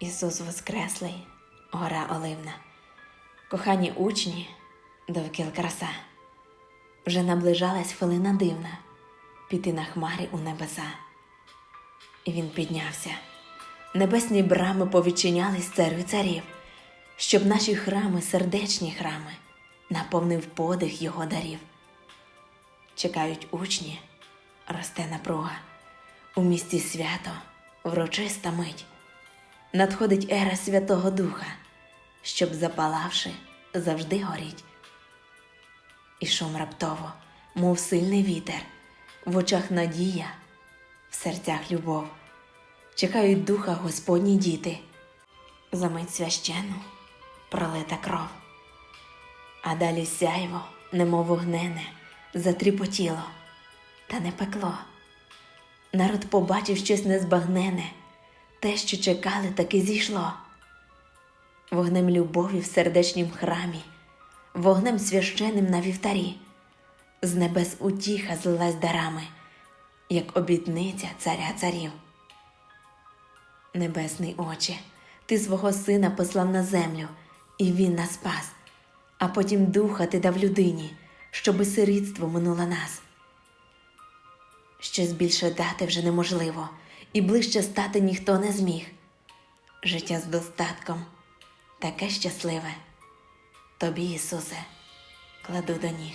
Ісус Воскреслий, гора Оливна, кохані учні, довкіл краса. Вже наближалась хвилина дивна піти на хмарі у небеса. І він піднявся. Небесні брами повідчинялись царю царів, щоб наші храми, сердечні храми, наповнив подих його дарів. Чекають учні, росте напруга. У місті свято, врочиста мить. Надходить ера Святого Духа, щоб, запалавши, завжди горіть. І шум раптово, мов сильний вітер, в очах надія, в серцях любов. Чекають духа Господні діти, за мить священну пролита кров. А далі сяйво, немов вогнене, затріпотіло, та не пекло. Народ побачив щось незбагнене, те, що чекали, таки зійшло. Вогнем любові в сердечнім храмі, вогнем священним на вівтарі, з небес утіха злилась дарами, як обітниця царя царів. Небесний Отче, ти свого сина послав на землю, і він нас спас, а потім духа ти дав людині, щоби сирітство минуло нас. Щось більше дати вже неможливо, і ближче стати ніхто не зміг. Життя з достатком таке щасливе. Тобі, Ісусе, кладу до ніг.